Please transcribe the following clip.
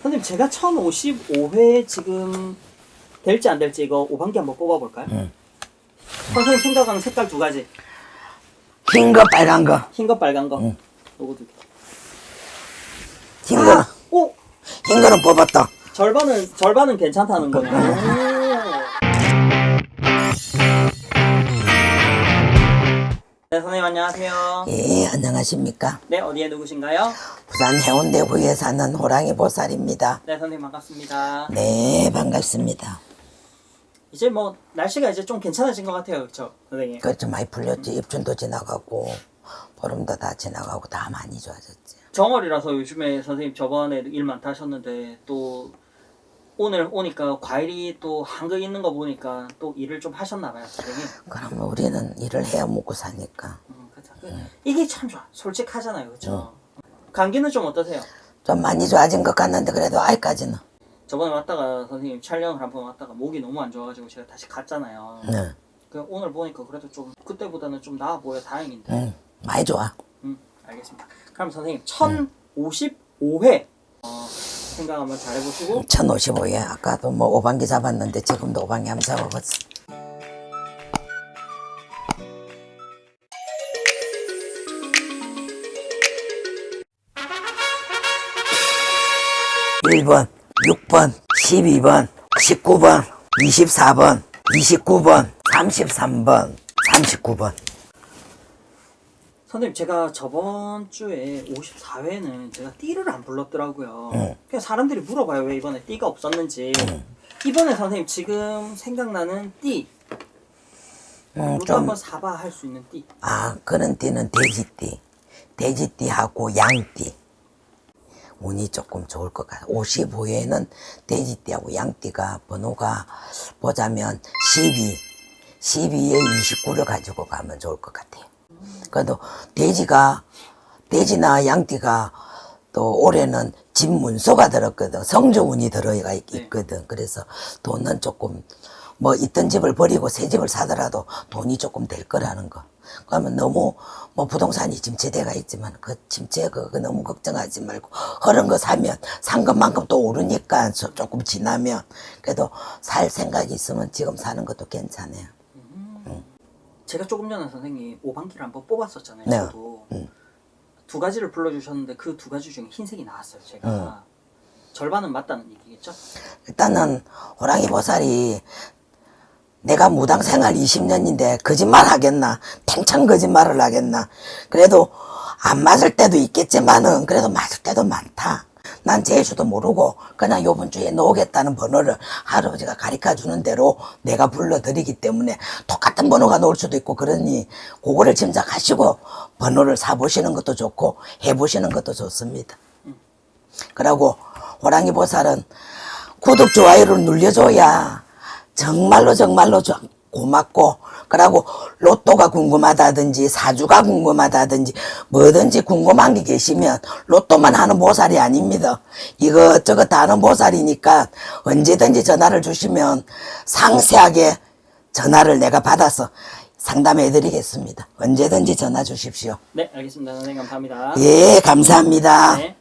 선생님 제가 1055회 지금 될지 안 될지 이거 5반기 한번 뽑아볼까요? 응. 선생님 생각하는 색깔 두 가지 흰 거, 빨간 거. 흰 거 빨간 거 응. 요거 두 개. 흰 거는, 오! 흰 거는 뽑았다. 절반은 절반은 괜찮다는 거네요. 네 선생님 안녕하세요. 예, 안녕하십니까. 네 어디에 누구신가요? 부산 해운대구에 사는 호랑이 보살입니다. 네 선생님 반갑습니다. 네, 반갑습니다. 이제 뭐 날씨가 이제 좀 괜찮아진 것 같아요, 그렇죠, 선생님? 그좀 많이 풀렸지. 입춘도 지나가고, 보름도 다 지나가고, 다 많이 좋아졌지. 정월이라서 요즘에 선생님 저번에 일 많다 하셨는데 또 오늘 오니까 과일이 또 한글 있는 거 보니까 또 일을 좀 하셨나 봐요, 선생님. 그럼 우리는 일을 해야 먹고 사니까. 음, 그쵸. 그, 이게 참 좋아. 솔직하잖아요, 그렇죠? 감기는 좀 어떠세요? 좀 많이 좋아진 것 같는데, 그래도 아직까지는. 저번에 왔다가 선생님 촬영을 한 번 왔다가 목이 너무 안 좋아가지고 제가 다시 갔잖아요. 네, 그 오늘 보니까 그래도 좀 그때보다는 좀 나아 보여 다행인데. 응, 많이 좋아. 음, 알겠습니다. 그럼 선생님 1055회 어, 생각 한번 잘 해보시고 1055에 아까도 뭐 오방기 잡았는데, 지금도 오방기 한번 잡아봤어. 일번 6번, 12번, 19번, 24번, 29번, 33번, 39번. 선생님 제가 저번 주에 54회는 제가 띠를 안 불렀더라고요. 응. 그냥 사람들이 물어봐요 왜 이번에 띠가 없었는지. 이번에 선생님 지금 생각나는 띠 음, 좀, 한번 사봐 할 수 있는 띠. 아, 그런 띠는 돼지띠. 돼지띠하고 양띠. 운이 조금 좋을 것 같아. 55에는 돼지띠하고 양띠가 번호가 보자면 12, 12에 29를 가지고 가면 좋을 것 같아요. 그래도 돼지가, 돼지나 양띠가 또 올해는 집 문서가 들었거든. 성조운이 들어가 있- 있거든. 그래서 돈은 조금 뭐 있던 집을 버리고 새 집을 사더라도 돈이 조금 될 거라는 거. 그러면 너무 뭐 부동산이 침체돼가 있지만 그 침체 그거 너무 걱정하지 말고 그런 거 사면 산 것만큼 또 오르니까 저- 조금 지나면 그래도 살 생각이 있으면 지금 사는 것도 괜찮아요. 제가 조금 전에 선생님 5반기를 한번 뽑았었잖아요. 네. 저도 두 가지를 불러주셨는데 그 두 가지 중에 흰색이 나왔어요. 제가 절반은 맞다는 얘기겠죠? 일단은 호랑이 보살이 내가 무당 생활 20년인데 거짓말 하겠나? 탱창 거짓말을 하겠나? 그래도 안 맞을 때도 있겠지만은 그래도 맞을 때도 많다. 난 재수도 모르고 그냥 요번 주에 놓겠다는 번호를 할아버지가 가르쳐 주는 대로 내가 불러드리기 때문에 똑같은 번호가 나올 수도 있고 그러니 그거를 짐작하시고 번호를 사보시는 것도 좋고 해보시는 것도 좋습니다. 그러고 호랑이 보살은 구독 좋아요를 눌려줘야 정말로 정말로 좀 고맙고 그러고 로또가 궁금하다든지 사주가 궁금하다든지 뭐든지 궁금한 게 계시면 로또만 하는 보살이 아닙니다. 이것저것 다 하는 보살이니까 언제든지 전화를 주시면 상세하게 전화를 내가 받아서 상담해 드리겠습니다. 언제든지 전화 주십시오. 네, 알겠습니다. 선생님 감사합니다. 예, 감사합니다. 네.